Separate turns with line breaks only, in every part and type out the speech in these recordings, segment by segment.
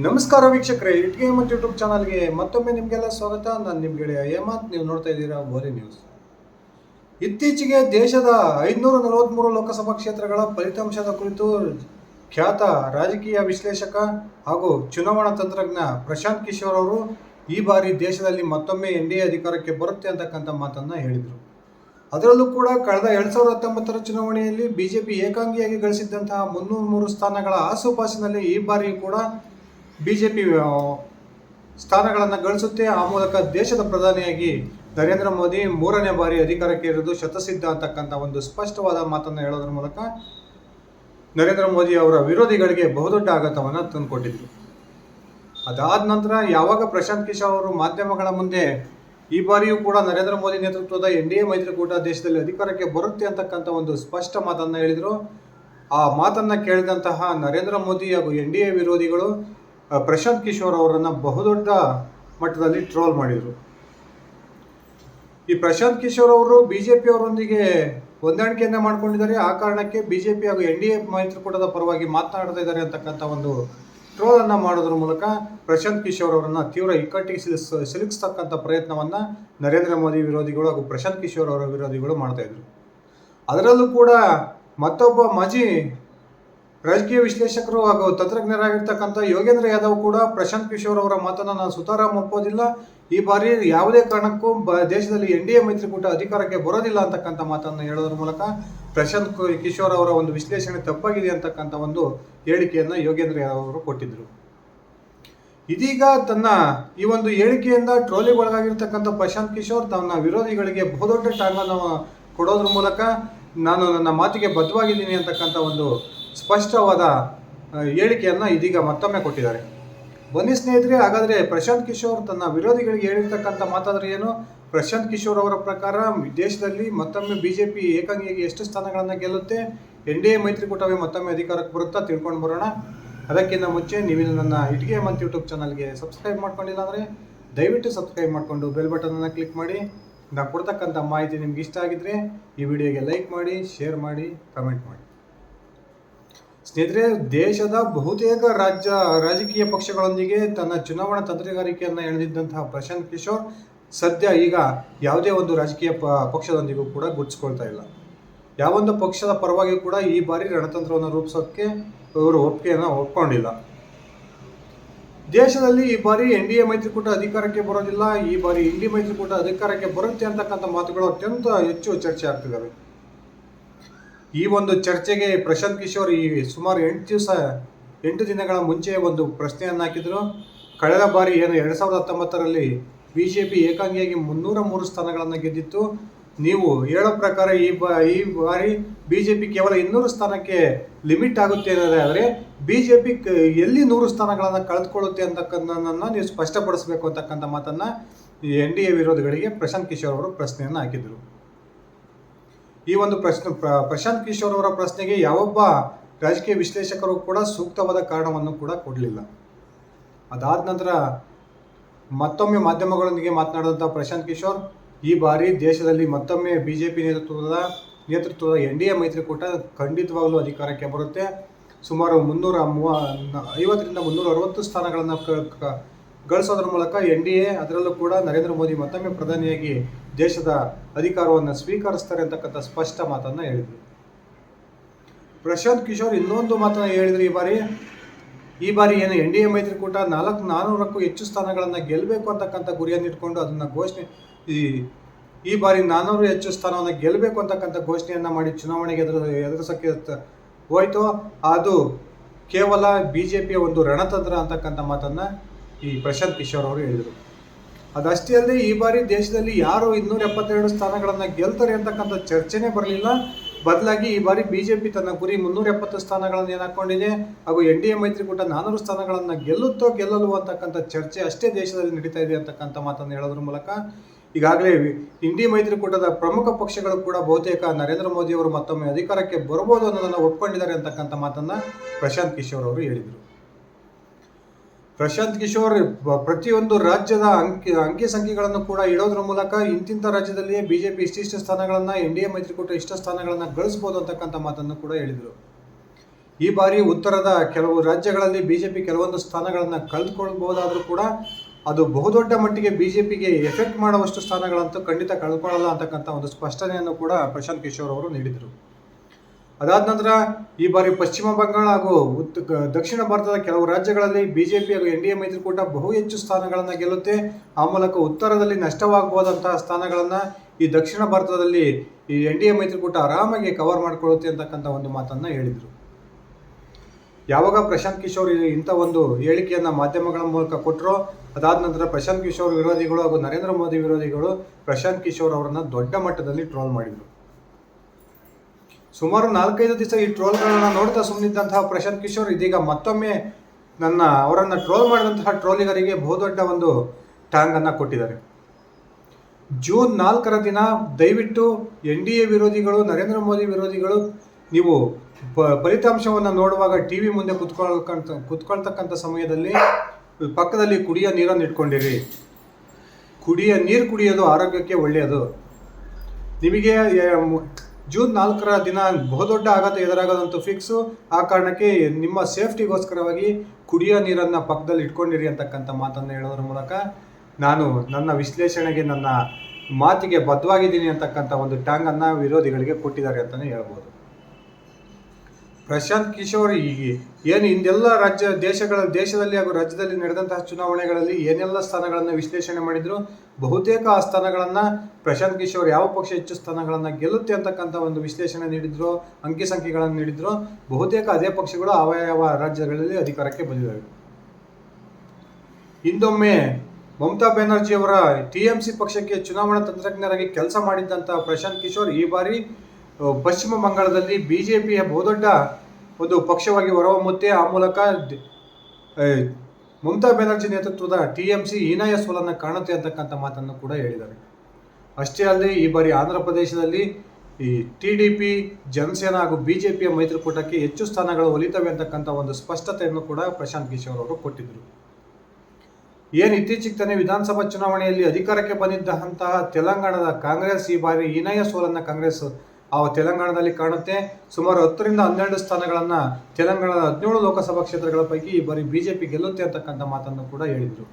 ನಮಸ್ಕಾರ ವೀಕ್ಷಕರೇ ಇಟ್ಗೆ ಮತ್ತು ಯೂಟ್ಯೂಬ್ ಚಾನಲ್ಗೆ ಮತ್ತೊಮ್ಮೆ ನಿಮಗೆಲ್ಲ ಸ್ವಾಗತ. ನಾನು ನಿಮ್ಗೆ ಹೇಮಂತ್. ನೀವು ನೋಡ್ತಾ ಇದ್ದೀರಾ ಓರಿ ನ್ಯೂಸ್. ಇತ್ತೀಚೆಗೆ ದೇಶದ ಐದುನೂರ ನಲವತ್ತ್ಮೂರು ಲೋಕಸಭಾ ಕ್ಷೇತ್ರಗಳ ಫಲಿತಾಂಶದ ಕುರಿತು ಖ್ಯಾತ ರಾಜಕೀಯ ವಿಶ್ಲೇಷಕ ಹಾಗೂ ಚುನಾವಣಾ ತಂತ್ರಜ್ಞ ಪ್ರಶಾಂತ್ ಕಿಶೋರ್ ಅವರು ಈ ಬಾರಿ ದೇಶದಲ್ಲಿ ಮತ್ತೊಮ್ಮೆ ಎನ್ ಎ ಅಧಿಕಾರಕ್ಕೆ ಬರುತ್ತೆ ಅಂತಕ್ಕಂಥ ಮಾತನ್ನು ಹೇಳಿದರು. ಅದರಲ್ಲೂ ಕೂಡ ಕಳೆದ ಎರಡು ಸಾವಿರದ ಹತ್ತೊಂಬತ್ತರ ಚುನಾವಣೆಯಲ್ಲಿ ಬಿಜೆಪಿ ಏಕಾಂಗಿಯಾಗಿ ಗಳಿಸಿದ್ದಂತಹ ಮುನ್ನೂರು ಮೂರು ಸ್ಥಾನಗಳ ಆಸುಪಾಸಿನಲ್ಲಿ ಈ ಬಾರಿಯೂ ಕೂಡ ಬಿಜೆಪಿ ಸ್ಥಾನಗಳನ್ನು ಗಳಿಸುತ್ತೆ. ಆ ಮೂಲಕ ದೇಶದ ಪ್ರಧಾನಿಯಾಗಿ ನರೇಂದ್ರ ಮೋದಿ ಮೂರನೇ ಬಾರಿ ಅಧಿಕಾರಕ್ಕೆ ಇರೋದು ಶತಸಿದ್ಧ ಅಂತಕ್ಕಂಥ ಒಂದು ಸ್ಪಷ್ಟವಾದ ಮಾತನ್ನು ಹೇಳೋದ್ರ ಮೂಲಕ ನರೇಂದ್ರ ಮೋದಿ ಅವರ ವಿರೋಧಿಗಳಿಗೆ ಬಹುದೊಡ್ಡ ಆಘಾತವನ್ನು ತಂದುಕೊಟ್ಟಿದ್ರು. ಅದಾದ ನಂತರ ಯಾವಾಗ ಪ್ರಶಾಂತ್ ಕಿಶೋರ್ ಅವರು ಮಾಧ್ಯಮಗಳ ಮುಂದೆ ಈ ಬಾರಿಯೂ ಕೂಡ ನರೇಂದ್ರ ಮೋದಿ ನೇತೃತ್ವದ ಎನ್ ಡಿ ಎ ಮೈತ್ರಿಕೂಟ ದೇಶದಲ್ಲಿ ಅಧಿಕಾರಕ್ಕೆ ಬರುತ್ತೆ ಅಂತಕ್ಕಂಥ ಒಂದು ಸ್ಪಷ್ಟ ಮಾತನ್ನು ಹೇಳಿದರು. ಆ ಮಾತನ್ನು ಕೇಳಿದಂತಹ ನರೇಂದ್ರ ಮೋದಿ ಹಾಗೂ ಎನ್ ಡಿ ಎ ವಿರೋಧಿಗಳು ಪ್ರಶಾಂತ್ ಕಿಶೋರ್ ಅವರನ್ನು ಬಹುದೊಡ್ಡ ಮಟ್ಟದಲ್ಲಿ ಟ್ರೋಲ್ ಮಾಡಿದರು. ಈ ಪ್ರಶಾಂತ್ ಕಿಶೋರ್ ಅವರು ಬಿಜೆಪಿ ಅವರೊಂದಿಗೆ ಹೊಂದಾಣಿಕೆಯನ್ನ ಮಾಡ್ಕೊಂಡಿದ್ದಾರೆ. ಆ ಕಾರಣಕ್ಕೆ ಬಿಜೆಪಿ ಹಾಗೂ ಎನ್ ಡಿ ಎ ಮೈತ್ರಿಕೂಟದ ಪರವಾಗಿ ಮಾತನಾಡ್ತಾ ಇದ್ದಾರೆ ಅಂತಕ್ಕಂಥ ಒಂದು ಟ್ರೋಲ್ ಅನ್ನ ಮಾಡೋದ್ರ ಮೂಲಕ ಪ್ರಶಾಂತ್ ಕಿಶೋರ್ ಅವರನ್ನು ತೀವ್ರ ಇಕ್ಕಟ್ಟಿಗೆ ಸಿಲಿಸ್, ಸಿಲುಕಿಸ್ತಕ್ಕಂಥ ಪ್ರಯತ್ನವನ್ನ ನರೇಂದ್ರ ಮೋದಿ ವಿರೋಧಿಗಳು ಹಾಗೂ ಪ್ರಶಾಂತ್ ಕಿಶೋರ್ ಅವರ ವಿರೋಧಿಗಳು ಮಾಡ್ತಾ ಇದ್ರು. ಅದರಲ್ಲೂ ಕೂಡ ಮತ್ತೊಬ್ಬ ಮಾಜಿ ರಾಜಕೀಯ ವಿಶ್ಲೇಷಕರು ಹಾಗೂ ತಂತ್ರಜ್ಞರಾಗಿರ್ತಕ್ಕಂಥ ಯೋಗೇಂದ್ರ ಯಾದವ್ ಕೂಡ ಪ್ರಶಾಂತ್ ಕಿಶೋರ್ ಅವರ ಮಾತನ್ನು ನಾನು ಸುತಾರಾಮ್ ಒಪ್ಪೋದಿಲ್ಲ ಈ ಬಾರಿ ಯಾವುದೇ ಕಾರಣಕ್ಕೂ ದೇಶದಲ್ಲಿ ಎನ್ ಡಿ ಎ ಮೈತ್ರಿಕೂಟ ಅಧಿಕಾರಕ್ಕೆ ಬರೋದಿಲ್ಲ ಅಂತಕ್ಕಂಥ ಮಾತನ್ನು ಹೇಳೋದ್ರ ಮೂಲಕ ಪ್ರಶಾಂತ್ ಕಿಶೋರ್ ಅವರ ಒಂದು ವಿಶ್ಲೇಷಣೆ ತಪ್ಪಾಗಿದೆ ಅಂತಕ್ಕಂಥ ಒಂದು ಹೇಳಿಕೆಯನ್ನು ಯೋಗೇಂದ್ರ ಯಾದವ್ ಅವರು ಕೊಟ್ಟಿದ್ದರು ಇದೀಗ ತನ್ನ ಈ ಒಂದು ಹೇಳಿಕೆಯಿಂದ ಟ್ರೋಲಿಗೆ ಒಳಗಾಗಿರ್ತಕ್ಕಂಥ ಪ್ರಶಾಂತ್ ಕಿಶೋರ್ ತನ್ನ ವಿರೋಧಿಗಳಿಗೆ ಬಹುದೊಡ್ಡ ಟಾಂಗನ್ನು ಕೊಡೋದ್ರ ಮೂಲಕ ನಾನು ನನ್ನ ಮಾತಿಗೆ ಬದ್ಧವಾಗಿದ್ದೀನಿ ಅಂತಕ್ಕಂಥ ಒಂದು ಸ್ಪಷ್ಟವಾದ ಹೇಳಿಕೆಯನ್ನು ಇದೀಗ ಮತ್ತೊಮ್ಮೆ ಕೊಟ್ಟಿದ್ದಾರೆ. ಬನ್ನಿ ಸ್ನೇಹಿತರೆ, ಹಾಗಾದರೆ ಪ್ರಶಾಂತ್ ಕಿಶೋರ್ ತನ್ನ ವಿರೋಧಿಗಳಿಗೆ ಹೇಳಿರ್ತಕ್ಕಂಥ ಮಾತಾದರೆ ಏನು? ಪ್ರಶಾಂತ್ ಕಿಶೋರ್ ಅವರ ಪ್ರಕಾರ ದೇಶದಲ್ಲಿ ಮತ್ತೊಮ್ಮೆ ಬಿಜೆಪಿ ಏಕಾಂಗಿಯಾಗಿ ಎಷ್ಟು ಸ್ಥಾನಗಳನ್ನು ಗೆಲ್ಲುತ್ತೆ? ಎನ್ ಡಿ ಎ ಮೈತ್ರಿಕೂಟವೇ ಮತ್ತೊಮ್ಮೆ ಅಧಿಕಾರಕ್ಕೆ ಬರುತ್ತಾ? ತಿಳ್ಕೊಂಡು ಬರೋಣ. ಅದಕ್ಕಿಂತ ಮುಂಚೆ ನೀವು ನನ್ನ ಇಟ್ಗೆ ಮಂತ್ ಯೂಟ್ಯೂಬ್ ಚಾನಲ್ಗೆ ಸಬ್ಸ್ಕ್ರೈಬ್ ಮಾಡ್ಕೊಂಡಿಲ್ಲ ಅಂದರೆ ದಯವಿಟ್ಟು ಸಬ್ಸ್ಕ್ರೈಬ್ ಮಾಡಿಕೊಂಡು ಬೆಲ್ ಬಟನನ್ನು ಕ್ಲಿಕ್ ಮಾಡಿ. ನಾನು ಕೊಡ್ತಕ್ಕಂಥ ಮಾಹಿತಿ ನಿಮ್ಗೆ ಇಷ್ಟ ಆಗಿದ್ರೆ ಈ ವಿಡಿಯೋಗೆ ಲೈಕ್ ಮಾಡಿ, ಶೇರ್ ಮಾಡಿ, ಕಮೆಂಟ್ ಮಾಡಿ. ಸ್ನೇಹಿತರೆ, ದೇಶದ ಬಹುತೇಕ ರಾಜ್ಯ, ರಾಜಕೀಯ ಪಕ್ಷಗಳೊಂದಿಗೆ ತನ್ನ ಚುನಾವಣಾ ತಂತ್ರಗಾರಿಕೆಯನ್ನು ಎಳೆದಿದ್ದಂತಹ ಪ್ರಶಾಂತ್ ಕಿಶೋರ್ ಸದ್ಯ ಈಗ ಯಾವುದೇ ಒಂದು ರಾಜಕೀಯ ಪಕ್ಷದೊಂದಿಗೂ ಕೂಡ ಗುಡ್ಸ್ಕೊಳ್ತಾ ಇಲ್ಲ. ಯಾವೊಂದು ಪಕ್ಷದ ಪರವಾಗಿ ಕೂಡ ಈ ಬಾರಿ ರಣತಂತ್ರವನ್ನು ರೂಪಿಸೋಕ್ಕೆ ಅವರು ಒಪ್ಪಿಗೆಯನ್ನು ಒಪ್ಕೊಂಡಿಲ್ಲ. ದೇಶದಲ್ಲಿ ಈ ಬಾರಿ ಎನ್ ಡಿ ಎ ಮೈತ್ರಿಕೂಟ ಅಧಿಕಾರಕ್ಕೆ ಬರೋದಿಲ್ಲ. ಈ ಬಾರಿ ಇಂಡಿ ಮೈತ್ರಿಕೂಟ ಅಧಿಕಾರಕ್ಕೆ ಬರುತ್ತೆ ಅಂತಕ್ಕಂಥ ಮಾತುಗಳು ಅತ್ಯಂತ ಹೆಚ್ಚು ಚರ್ಚೆ ಆಗ್ತಿದ್ದಾವೆ. ಈ ಒಂದು ಚರ್ಚೆಗೆ ಪ್ರಶಾಂತ್ ಕಿಶೋರ್ ಈ ಸುಮಾರು ಎಂಟು ದಿವಸ, ಎಂಟು ದಿನಗಳ ಮುಂಚೆ ಒಂದು ಪ್ರಶ್ನೆಯನ್ನು ಹಾಕಿದ್ರು. ಕಳೆದ ಬಾರಿ ಏನು ಎರಡು ಸಾವಿರದ ಹತ್ತೊಂಬತ್ತರಲ್ಲಿ ಬಿ ಜೆ ಪಿ ಏಕಾಂಗಿಯಾಗಿ ಮುನ್ನೂರ ಮೂರು ಸ್ಥಾನಗಳನ್ನು ಗೆದ್ದಿತ್ತು. ನೀವು ಹೇಳೋ ಪ್ರಕಾರ ಈ ಬಾ, ಈ ಬಾರಿ ಬಿ ಜೆ ಪಿ ಕೇವಲ ಇನ್ನೂರು ಸ್ಥಾನಕ್ಕೆ ಲಿಮಿಟ್ ಆಗುತ್ತೆ ಅನ್ನೋದೇ ಆದರೆ ಬಿ ಜೆ ಪಿ ಎಲ್ಲಿ ನೂರು ಸ್ಥಾನಗಳನ್ನು ಕಳೆದುಕೊಳ್ಳುತ್ತೆ ಅಂತಕ್ಕಂಥದ್ದನ್ನು ನೀವು ಸ್ಪಷ್ಟಪಡಿಸಬೇಕು ಅಂತಕ್ಕಂಥ ಮಾತನ್ನು ಎನ್ ಡಿ ಎ ವಿರೋಧಿಗಳಿಗೆ ಪ್ರಶಾಂತ್ ಕಿಶೋರ್ ಅವರು ಪ್ರಶ್ನೆಯನ್ನು ಹಾಕಿದರು. ಈ ಒಂದು ಪ್ರಶ್ನೆ, ಪ್ರ- ಪ್ರಶಾಂತ್ ಕಿಶೋರ್ ಅವರ ಪ್ರಶ್ನೆಗೆ ಯಾವೊಬ್ಬ ರಾಜಕೀಯ ವಿಶ್ಲೇಷಕರು ಕೂಡ ಸೂಕ್ತವಾದ ಕಾರಣವನ್ನು ಕೂಡ ಕೊಡಲಿಲ್ಲ. ಅದಾದ ನಂತರ ಮತ್ತೊಮ್ಮೆ ಮಾಧ್ಯಮಗಳೊಂದಿಗೆ ಮಾತನಾಡಿದಂಥ ಪ್ರಶಾಂತ್ ಕಿಶೋರ್, ಈ ಬಾರಿ ದೇಶದಲ್ಲಿ ಮತ್ತೊಮ್ಮೆ ಬಿ ಜೆ ಪಿ ನೇತೃತ್ವದ ನೇತೃತ್ವದ ಎನ್ ಡಿ ಎ ಮೈತ್ರಿಕೂಟ ಖಂಡಿತವಾಗಲೂ ಅಧಿಕಾರಕ್ಕೆ ಬರುತ್ತೆ. ಸುಮಾರು ಮುನ್ನೂರ ಮೂವ, ಐವತ್ತರಿಂದ ಮುನ್ನೂರ ಅರವತ್ತು ಸ್ಥಾನಗಳನ್ನು ಗಳಿಸೋದ್ರ ಮೂಲಕ ಎನ್ ಡಿ ಎ ಅದರಲ್ಲೂ ಕೂಡ ನರೇಂದ್ರ ಮೋದಿ ಮತ್ತೊಮ್ಮೆ ಪ್ರಧಾನಿಯಾಗಿ ದೇಶದ ಅಧಿಕಾರವನ್ನು ಸ್ವೀಕರಿಸ್ತಾರೆ ಅಂತಕ್ಕಂಥ ಸ್ಪಷ್ಟ ಮಾತನ್ನು ಹೇಳಿದರು. ಪ್ರಶಾಂತ್ ಕಿಶೋರ್ ಇನ್ನೊಂದು ಮಾತನ್ನು ಹೇಳಿದ್ರು ಈ ಬಾರಿ. ಈ ಬಾರಿ ಏನು ಎನ್ ಡಿ ಎ ಮೈತ್ರಿಕೂಟ ನಾಲ್ಕು ನಾನ್ನೂರಕ್ಕೂ ಹೆಚ್ಚು ಸ್ಥಾನಗಳನ್ನು ಗೆಲ್ಲಬೇಕು ಅಂತಕ್ಕಂಥ ಗುರಿಯನ್ನು ಇಟ್ಕೊಂಡು ಅದನ್ನು ಘೋಷಣೆ, ಈ ಈ ಬಾರಿ ನಾನ್ನೂರು ಹೆಚ್ಚು ಸ್ಥಾನವನ್ನು ಗೆಲ್ಲಬೇಕು ಅಂತಕ್ಕಂಥ ಘೋಷಣೆಯನ್ನು ಮಾಡಿ ಚುನಾವಣೆಗೆ ಎದುರು, ಎದುರಿಸೋಕ್ಕೆ ಹೋಯಿತು. ಅದು ಕೇವಲ ಬಿ ಜೆ ಪಿಯ ಒಂದು ರಣತಂತ್ರ ಅಂತಕ್ಕಂಥ ಮಾತನ್ನು ಈ ಪ್ರಶಾಂತ್ ಕಿಶೋರ್ ಅವರು ಹೇಳಿದರು. ಅದಷ್ಟೇ ಅಲ್ಲದೆ ಈ ಬಾರಿ ದೇಶದಲ್ಲಿ ಯಾರು ಇನ್ನೂರ ಎಪ್ಪತ್ತೆರಡು ಸ್ಥಾನಗಳನ್ನು ಗೆಲ್ತಾರೆ ಅಂತಕ್ಕಂಥ ಚರ್ಚೆನೇ ಬರಲಿಲ್ಲ. ಬದಲಾಗಿ ಈ ಬಾರಿ ಬಿಜೆಪಿ ತನ್ನ ಗುರಿ ಮುನ್ನೂರ ಎಪ್ಪತ್ತು ಸ್ಥಾನಗಳನ್ನು ಏನಾಕೊಂಡಿದೆ ಹಾಗೂ ಎನ್ ಡಿ ಎ ಮೈತ್ರಿಕೂಟ ನಾನೂರು ಸ್ಥಾನಗಳನ್ನು ಗೆಲ್ಲುತ್ತೋ ಗೆಲ್ಲಲ್ವೋ ಅಂತಕ್ಕಂಥ ಚರ್ಚೆ ಅಷ್ಟೇ ದೇಶದಲ್ಲಿ ನಡೀತಾ ಇದೆ ಅಂತಕ್ಕಂಥ ಮಾತನ್ನು ಹೇಳೋದ್ರ ಮೂಲಕ ಈಗಾಗಲೇ ಇಂಡಿ ಮೈತ್ರಿಕೂಟದ ಪ್ರಮುಖ ಪಕ್ಷಗಳು ಕೂಡ ಬಹುತೇಕ ನರೇಂದ್ರ ಮೋದಿ ಅವರು ಮತ್ತೊಮ್ಮೆ ಅಧಿಕಾರಕ್ಕೆ ಬರಬಹುದು ಅನ್ನೋದನ್ನು ಒಪ್ಪಿಕೊಂಡಿದ್ದಾರೆ ಅಂತಕ್ಕಂಥ ಮಾತನ್ನು ಪ್ರಶಾಂತ್ ಕಿಶೋರ್ ಅವರು ಹೇಳಿದರು. ಪ್ರಶಾಂತ್ ಕಿಶೋರ್ ಪ್ರತಿಯೊಂದು ರಾಜ್ಯದ ಅಂಕಿ ಅಂಕಿ ಸಂಖ್ಯೆಗಳನ್ನು ಕೂಡ ಇಡೋದ್ರ ಮೂಲಕ ಇಂತಿಂಥ ರಾಜ್ಯದಲ್ಲಿಯೇ ಬಿಜೆಪಿ ಇಷ್ಟಿಷ್ಟು ಸ್ಥಾನಗಳನ್ನು, ಎನ್ ಡಿ ಎ ಮೈತ್ರಿಕೂಟ ಇಷ್ಟು ಸ್ಥಾನಗಳನ್ನು ಗಳಿಸ್ಬೋದು ಅಂತಕ್ಕಂಥ ಮಾತನ್ನು ಕೂಡ ಹೇಳಿದರು. ಈ ಬಾರಿ ಉತ್ತರದ ಕೆಲವು ರಾಜ್ಯಗಳಲ್ಲಿ ಬಿಜೆಪಿ ಕೆಲವೊಂದು ಸ್ಥಾನಗಳನ್ನು ಕಳೆದುಕೊಳ್ಬಹುದಾದ್ರೂ ಕೂಡ ಅದು ಬಹುದೊಡ್ಡ ಮಟ್ಟಿಗೆ ಬಿಜೆಪಿಗೆ ಎಫೆಕ್ಟ್ ಮಾಡುವಷ್ಟು ಸ್ಥಾನಗಳಂತೂ ಖಂಡಿತ ಕಳ್ಕೊಳ್ಳಲ್ಲ ಅಂತಕ್ಕಂಥ ಒಂದು ಸ್ಪಷ್ಟನೆಯನ್ನು ಕೂಡ ಪ್ರಶಾಂತ್ ಕಿಶೋರ್ ಅವರು ನೀಡಿದರು. ಅದಾದ ನಂತರ ಈ ಬಾರಿ ಪಶ್ಚಿಮ ಬಂಗಾಳ ಹಾಗೂ ಉತ್ ದಕ್ಷಿಣ ಭಾರತದ ಕೆಲವು ರಾಜ್ಯಗಳಲ್ಲಿ ಬಿಜೆಪಿ ಹಾಗೂ ಎನ್ ಡಿ ಎ ಮೈತ್ರಿಕೂಟ ಬಹು ಹೆಚ್ಚು ಸ್ಥಾನಗಳನ್ನು ಗೆಲ್ಲುತ್ತೆ. ಆ ಮೂಲಕ ಉತ್ತರದಲ್ಲಿ ನಷ್ಟವಾಗಬಹುದಂತಹ ಸ್ಥಾನಗಳನ್ನು ಈ ದಕ್ಷಿಣ ಭಾರತದಲ್ಲಿ ಈ ಎನ್ ಡಿ ಎ ಮೈತ್ರಿಕೂಟ ಆರಾಮಾಗಿ ಕವರ್ ಮಾಡಿಕೊಳ್ಳುತ್ತೆ ಅಂತಕ್ಕಂಥ ಒಂದು ಮಾತನ್ನು ಹೇಳಿದರು. ಯಾವಾಗ ಪ್ರಶಾಂತ್ ಕಿಶೋರ್ ಇಂಥ ಒಂದು ಹೇಳಿಕೆಯನ್ನು ಮಾಧ್ಯಮಗಳ ಮೂಲಕ ಕೊಟ್ಟರೋ ಅದಾದ ನಂತರ ಪ್ರಶಾಂತ್ ಕಿಶೋರ್ ವಿರೋಧಿಗಳು ಹಾಗೂ ನರೇಂದ್ರ ಮೋದಿ ವಿರೋಧಿಗಳು ಪ್ರಶಾಂತ್ ಕಿಶೋರ್ ಅವರನ್ನು ದೊಡ್ಡ ಮಟ್ಟದಲ್ಲಿ ಟ್ರೋಲ್ ಮಾಡಿದರು. ಸುಮಾರು ನಾಲ್ಕೈದು ದಿವಸ ಈ ಟ್ರೋಲ್ಗಳನ್ನ ನೋಡ್ತಾ ಸುಮ್ಮನಿದ್ದಂತಹ ಪ್ರಶಾಂತ್ ಕಿಶೋರ್ ಇದೀಗ ಮತ್ತೊಮ್ಮೆ ನನ್ನ ಅವರನ್ನ ಟ್ರೋಲ್ ಮಾಡಿದಂತಹ ಟ್ರೋಲಿಗರಿಗೆ ಬಹುದೊಡ್ಡ ಒಂದು ಟ್ಯಾಂಗ್ ಅನ್ನ ಕೊಟ್ಟಿದ್ದಾರೆ. ಜೂನ್ ನಾಲ್ಕರ ದಿನ ದಯವಿಟ್ಟು ಎನ್ ಡಿ ಎ ವಿರೋಧಿಗಳು, ನರೇಂದ್ರ ಮೋದಿ ವಿರೋಧಿಗಳು ನೀವು ಫಲಿತಾಂಶವನ್ನು ನೋಡುವಾಗ ಟಿ ವಿ ಮುಂದೆ ಕುತ್ಕೊಳ್ಕಂತ, ಕುತ್ಕೊಳ್ತಕ್ಕಂಥ ಸಮಯದಲ್ಲಿ ಪಕ್ಕದಲ್ಲಿ ಕುಡಿಯ ನೀರನ್ನು ಇಟ್ಕೊಂಡಿರಿ. ಕುಡಿಯ ನೀರು ಕುಡಿಯೋದು ಆರೋಗ್ಯಕ್ಕೆ ಒಳ್ಳೆಯದು. ನಿಮಗೆ ಜೂನ್ ನಾಲ್ಕರ ದಿನ ಬಹುದೊಡ್ಡ ಆಘಾತ ಎದುರಾಗೋದಂತೂ ಫಿಕ್ಸು ಆ ಕಾರಣಕ್ಕೆ ನಿಮ್ಮ ಸೇಫ್ಟಿಗೋಸ್ಕರವಾಗಿ ಕುಡಿಯೋ ನೀರನ್ನು ಪಕ್ಕದಲ್ಲಿ ಇಟ್ಕೊಂಡಿರಿ ಅಂತಕ್ಕಂಥ ಮಾತನ್ನು ಹೇಳೋದ್ರ ಮೂಲಕ ನಾನು ನನ್ನ ವಿಶ್ಲೇಷಣೆಗೆ ನನ್ನ ಮಾತಿಗೆ ಬದ್ಧವಾಗಿದ್ದೀನಿ ಅಂತಕ್ಕಂಥ ಒಂದು ಟ್ಯಾಂಗನ್ನು ವಿರೋಧಿಗಳಿಗೆ ಕೊಟ್ಟಿದ್ದಾರೆ ಅಂತಲೇ ಹೇಳ್ಬೋದು. ಪ್ರಶಾಂತ್ ಕಿಶೋರ್ ಈಗ ಏನು ಹಿಂದೆಲ್ಲ ರಾಜ್ಯ ದೇಶಗಳ ದೇಶದಲ್ಲಿ ಹಾಗೂ ರಾಜ್ಯದಲ್ಲಿ ನಡೆದಂತಹ ಚುನಾವಣೆಗಳಲ್ಲಿ ಏನೆಲ್ಲ ಸ್ಥಾನಗಳನ್ನು ವಿಶ್ಲೇಷಣೆ ಮಾಡಿದ್ರು, ಬಹುತೇಕ ಆ ಸ್ಥಾನಗಳನ್ನು ಪ್ರಶಾಂತ್ ಕಿಶೋರ್ ಯಾವ ಪಕ್ಷ ಹೆಚ್ಚು ಸ್ಥಾನಗಳನ್ನು ಗೆಲ್ಲುತ್ತೆ ಅಂತಕ್ಕಂಥ ಒಂದು ವಿಶ್ಲೇಷಣೆ ನೀಡಿದ್ರು, ಅಂಕಿ ಸಂಖ್ಯೆಗಳನ್ನು ನೀಡಿದ್ರು, ಬಹುತೇಕ ಅದೇ ಪಕ್ಷಗಳು ಯಾವ ಯಾವ ರಾಜ್ಯಗಳಲ್ಲಿ ಅಧಿಕಾರಕ್ಕೆ ಬಂದಿದ್ದಾವೆ. ಹಿಂದೊಮ್ಮೆ ಮಮತಾ ಬ್ಯಾನರ್ಜಿ ಅವರ ಟಿ ಎಂ ಸಿ ಪಕ್ಷಕ್ಕೆ ಚುನಾವಣಾ ತಂತ್ರಜ್ಞರಾಗಿ ಕೆಲಸ ಮಾಡಿದ್ದಂಥ ಪ್ರಶಾಂತ್ ಕಿಶೋರ್ ಈ ಬಾರಿ ಪಶ್ಚಿಮ ಬಂಗಾಳದಲ್ಲಿ ಬಿಜೆಪಿಯ ಬಹುದೊಡ್ಡ ಒಂದು ಪಕ್ಷವಾಗಿ ಹೊರಹೊಮ್ಮುತ್ತೆ. ಆ ಮೂಲಕ ಮಮತಾ ಬ್ಯಾನರ್ಜಿ ನೇತೃತ್ವದ ಟಿ ಎಂ ಸಿ ಹೀನಾಯ ಸೋಲನ್ನು ಕಾಣುತ್ತೆ ಅಂತಕ್ಕಂಥ ಮಾತನ್ನು ಕೂಡ ಹೇಳಿದ್ದಾರೆ. ಅಷ್ಟೇ ಅಲ್ಲದೆ ಈ ಬಾರಿ ಆಂಧ್ರ ಪ್ರದೇಶದಲ್ಲಿ ಈ ಟಿ ಡಿ ಪಿ, ಜನಸೇನಾ ಹಾಗೂ ಬಿ ಜೆ ಪಿಯ ಮೈತ್ರಿಕೂಟಕ್ಕೆ ಹೆಚ್ಚು ಸ್ಥಾನಗಳು ಒಲಿತವೆ ಅಂತಕ್ಕಂಥ ಒಂದು ಸ್ಪಷ್ಟತೆಯನ್ನು ಕೂಡ ಪ್ರಶಾಂತ್ ಕಿಶೋರ್ ಅವರು ಕೊಟ್ಟಿದ್ದರು. ಏನು ಇತ್ತೀಚೆಗೆ ತಾನೇ ವಿಧಾನಸಭಾ ಚುನಾವಣೆಯಲ್ಲಿ ಅಧಿಕಾರಕ್ಕೆ ಬಂದಿದ್ದಂತಹ ತೆಲಂಗಾಣದ ಕಾಂಗ್ರೆಸ್ ಈ ಬಾರಿ ಹೀನಾಯ ಸೋಲನ್ನು ಕಾಂಗ್ರೆಸ್ ಆ ತೆಲಂಗಾಣದಲ್ಲಿ ಕಾಣುತ್ತೆ. ಸುಮಾರು ಹತ್ತರಿಂದ ಹನ್ನೆರಡು ಸ್ಥಾನಗಳನ್ನು ತೆಲಂಗಾಣದ ಹದಿನೇಳು ಲೋಕಸಭಾ ಕ್ಷೇತ್ರಗಳ ಪೈಕಿ ಈ ಬಾರಿ ಬಿಜೆಪಿ ಗೆಲ್ಲುತ್ತೆ ಅಂತಕ್ಕಂಥ ಮಾತನ್ನು ಕೂಡ ಹೇಳಿದರು.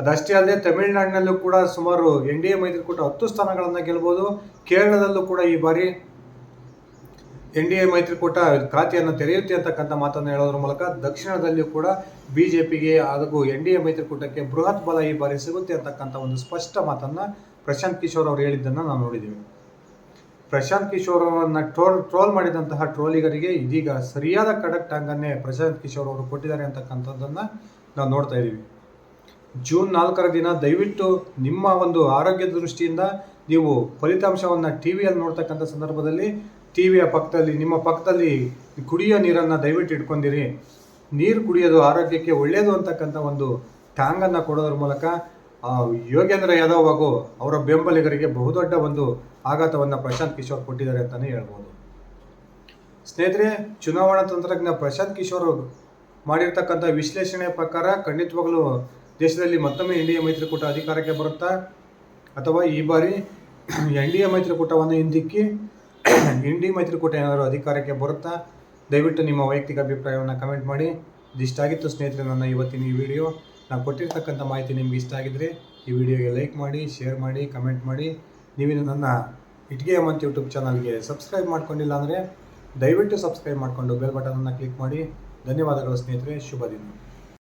ಅದಷ್ಟೇ ಅಲ್ಲದೆ ತಮಿಳುನಾಡಿನಲ್ಲೂ ಕೂಡ ಸುಮಾರು ಎನ್ ಡಿ ಎ ಮೈತ್ರಿಕೂಟ ಹತ್ತು ಸ್ಥಾನಗಳನ್ನು ಗೆಲ್ಬೋದು. ಕೇರಳದಲ್ಲೂ ಕೂಡ ಈ ಬಾರಿ ಎನ್ ಡಿ ಎ ಮೈತ್ರಿಕೂಟ ಖಾತೆಯನ್ನು ತೆರೆಯುತ್ತೆ ಅಂತಕ್ಕಂಥ ಮಾತನ್ನು ಹೇಳೋದ್ರ ಮೂಲಕ ದಕ್ಷಿಣದಲ್ಲಿಯೂ ಕೂಡ ಬಿಜೆಪಿಗೆ ಹಾಗೂ ಎನ್ ಡಿ ಎ ಮೈತ್ರಿಕೂಟಕ್ಕೆ ಬೃಹತ್ ಬಲ ಈ ಬಾರಿ ಸಿಗುತ್ತೆ ಅಂತಕ್ಕಂಥ ಒಂದು ಸ್ಪಷ್ಟ ಮಾತನ್ನು ಪ್ರಶಾಂತ್ ಕಿಶೋರ್ ಅವರು ಹೇಳಿದ್ದನ್ನು ನಾವು ನೋಡಿದ್ದೀವಿ ಪ್ರಶಾಂತ್ ಕಿಶೋರ್ ಅವರನ್ನ ಟ್ರೋಲ್ ಟ್ರೋಲ್ ಮಾಡಿದಂತಹ ಟ್ರೋಲಿಗರಿಗೆ ಇದೀಗ ಸರಿಯಾದ ಕಡಕ್ ಟಾಂಗನ್ನೇ ಪ್ರಶಾಂತ್ ಕಿಶೋರ್ ಅವರು ಕೊಟ್ಟಿದ್ದಾರೆ ಅಂತಕ್ಕಂಥದ್ದನ್ನು ನಾವು ನೋಡ್ತಾ ಇದ್ದೀವಿ ಜೂನ್ ನಾಲ್ಕರ ದಿನ ದಯವಿಟ್ಟು ನಿಮ್ಮ ಒಂದು ಆರೋಗ್ಯದ ದೃಷ್ಟಿಯಿಂದ ನೀವು ಫಲಿತಾಂಶವನ್ನು ಟಿ ವಿಯಲ್ಲಿ ನೋಡ್ತಕ್ಕಂಥ ಸಂದರ್ಭದಲ್ಲಿ, ಟಿ ವಿಯ ಪಕ್ಕದಲ್ಲಿ, ನಿಮ್ಮ ಪಕ್ಕದಲ್ಲಿ ಕುಡಿಯೋ ನೀರನ್ನು ದಯವಿಟ್ಟು ಇಟ್ಕೊಂಡಿರಿ. ನೀರು ಕುಡಿಯೋದು ಆರೋಗ್ಯಕ್ಕೆ ಒಳ್ಳೆಯದು ಅಂತಕ್ಕಂಥ ಒಂದು ಟ್ಯಾಂಗನ್ನು ಕೊಡೋದ್ರ ಮೂಲಕ ಯೋಗೇಂದ್ರ ಯಾದವ್ ಹಾಗೂ ಅವರ ಬೆಂಬಲಿಗರಿಗೆ ಬಹುದೊಡ್ಡ ಒಂದು ಆಘಾತವನ್ನು ಪ್ರಶಾಂತ್ ಕಿಶೋರ್ ಕೊಟ್ಟಿದ್ದಾರೆ ಅಂತಲೇ ಹೇಳ್ಬೋದು. ಸ್ನೇಹಿತರೆ, ಚುನಾವಣಾ ತಂತ್ರಜ್ಞ ಪ್ರಶಾಂತ್ ಕಿಶೋರ್ ಮಾಡಿರ್ತಕ್ಕಂಥ ವಿಶ್ಲೇಷಣೆ ಪ್ರಕಾರ ಖಂಡಿತವಾಗಲೂ ದೇಶದಲ್ಲಿ ಮತ್ತೊಮ್ಮೆ ಎನ್ ಡಿ ಎ ಮೈತ್ರಿಕೂಟ ಅಧಿಕಾರಕ್ಕೆ ಬರುತ್ತಾ? ಅಥವಾ ಈ ಬಾರಿ ಎನ್ ಡಿ ಎ ಮೈತ್ರಿಕೂಟವನ್ನು ಹಿಂದಿಕ್ಕಿ ಎನ್ ಡಿ ಮೈತ್ರಿಕೂಟ ಏನಾದರೂ ಅಧಿಕಾರಕ್ಕೆ ಬರುತ್ತಾ? ದಯವಿಟ್ಟು ನಿಮ್ಮ ವೈಯಕ್ತಿಕ ಅಭಿಪ್ರಾಯವನ್ನು ಕಮೆಂಟ್ ಮಾಡಿ. ಇದಿಷ್ಟಾಗಿತ್ತು ಸ್ನೇಹಿತರೆ ನನ್ನ ಇವತ್ತಿನ ಈ ವಿಡಿಯೋ. ನಾನು ಕೊಟ್ಟಿರ್ತಕ್ಕಂಥ ಮಾಹಿತಿ ನಿಮ್ಗೆ ಇಷ್ಟ ಆಗಿದ್ರೆ ಈ ವಿಡಿಯೋಗೆ ಲೈಕ್ ಮಾಡಿ, ಶೇರ್ ಮಾಡಿ, ಕಮೆಂಟ್ ಮಾಡಿ. ನೀವಿನ್ನು ನನ್ನ ಇಟ್ಗೆ ಮಂತ್ ಯೂಟ್ಯೂಬ್ ಚಾನಲ್ಗೆ ಸಬ್ಸ್ಕ್ರೈಬ್ ಮಾಡ್ಕೊಂಡಿಲ್ಲ ಅಂದರೆ ದಯವಿಟ್ಟು ಸಬ್ಸ್ಕ್ರೈಬ್ ಮಾಡಿಕೊಂಡು ಬೆಲ್ ಬಟನನ್ನು ಕ್ಲಿಕ್ ಮಾಡಿ. ಧನ್ಯವಾದಗಳು ಸ್ನೇಹಿತರೆ, ಶುಭ ದಿನ.